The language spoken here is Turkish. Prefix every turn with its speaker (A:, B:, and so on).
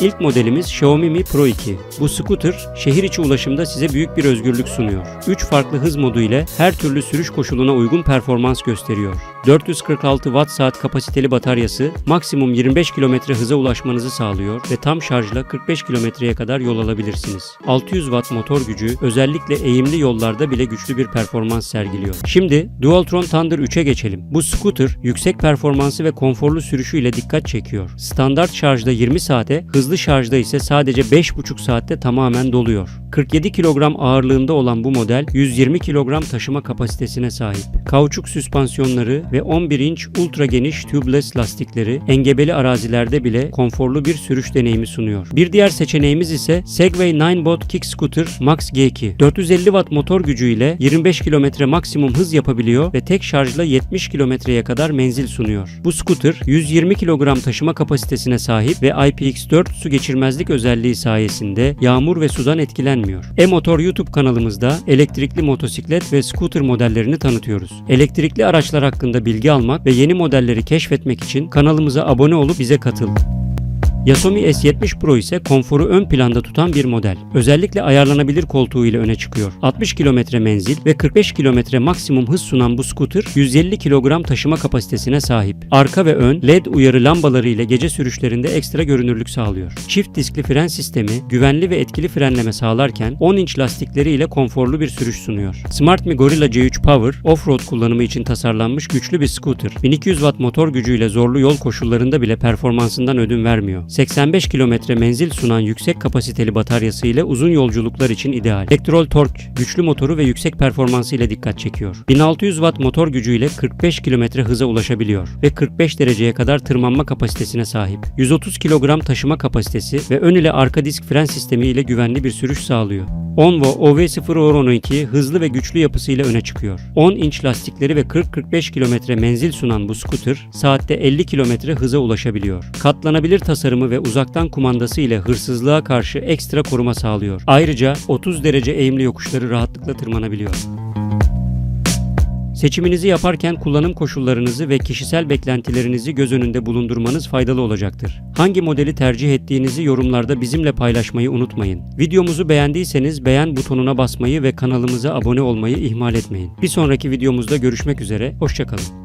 A: İlk modelimiz Xiaomi Mi Pro 2. Bu scooter şehir içi ulaşımda size büyük bir özgürlük sunuyor. 3 farklı hız modu ile her türlü sürüş koşuluna uygun performans gösteriyor. 446 watt saat kapasiteli bataryası maksimum 25 km hıza ulaşmanızı sağlıyor ve tam şarjla 45 kilometreye kadar yol alabilirsiniz. 600 watt motor gücü özellikle eğimli yollarda bile güçlü bir performans sergiliyor. Şimdi Dualtron Thunder 3'e geçelim. Bu scooter yüksek performansı ve konforlu sürüşüyle dikkat çekiyor. Standart şarjda 20 saate, hızlı şarjda ise sadece 5,5 saatte tamamen doluyor. 47 kilogram ağırlığında olan bu model 120 kilogram taşıma kapasitesine sahip. Kauçuk süspansiyonları ve 11 inç ultra geniş tubeless lastikleri engebeli arazilerde bile konforlu bir sürüş deneyimi sunuyor. Bir diğer seçeneğimiz ise Segway 9bot Kick Scooter Max G2. 450 watt motor gücüyle 25 km maksimum hız yapabiliyor ve tek şarjla 70 kilometreye kadar menzil sunuyor. Bu scooter 120 kilogram taşıma kapasitesine sahip ve IPX4 su geçirmezlik özelliği sayesinde yağmur ve sudan etkilenmiyor. E-Motor YouTube kanalımızda elektrikli motosiklet ve scooter modellerini tanıtıyoruz. Elektrikli araçlar hakkında bilgi almak ve yeni modelleri keşfetmek için kanalımıza abone olup bize katıl. Yasomi S70 Pro ise konforu ön planda tutan bir model. Özellikle ayarlanabilir koltuğu ile öne çıkıyor. 60 km menzil ve 45 km maksimum hız sunan bu scooter 150 kilogram taşıma kapasitesine sahip. Arka ve ön LED uyarı lambaları ile gece sürüşlerinde ekstra görünürlük sağlıyor. Çift diskli fren sistemi güvenli ve etkili frenleme sağlarken 10 inç lastikleri ile konforlu bir sürüş sunuyor. SmartMe Gorilla C3 Power off-road kullanımı için tasarlanmış güçlü bir scooter. 1200 watt motor gücüyle zorlu yol koşullarında bile performansından ödün vermiyor. 85 kilometre menzil sunan yüksek kapasiteli bataryası ile uzun yolculuklar için ideal. Elektrol tork, güçlü motoru ve yüksek performansı ile dikkat çekiyor. 1600 watt motor gücüyle 45 kilometre hıza ulaşabiliyor ve 45 dereceye kadar tırmanma kapasitesine sahip. 130 kilogram taşıma kapasitesi ve ön ile arka disk fren sistemi ile güvenli bir sürüş sağlıyor. Onvo OV0 hızlı ve güçlü yapısıyla öne çıkıyor. 10 inç lastikleri ve 40-45 kilometre menzil sunan bu scooter saatte 50 kilometre hıza ulaşabiliyor. Katlanabilir tasarımı ve uzaktan kumandası ile hırsızlığa karşı ekstra koruma sağlıyor. Ayrıca 30 derece eğimli yokuşları rahatlıkla tırmanabiliyor. Seçiminizi yaparken kullanım koşullarınızı ve kişisel beklentilerinizi göz önünde bulundurmanız faydalı olacaktır. Hangi modeli tercih ettiğinizi yorumlarda bizimle paylaşmayı unutmayın. Videomuzu beğendiyseniz beğen butonuna basmayı ve kanalımıza abone olmayı ihmal etmeyin. Bir sonraki videomuzda görüşmek üzere, hoşçakalın.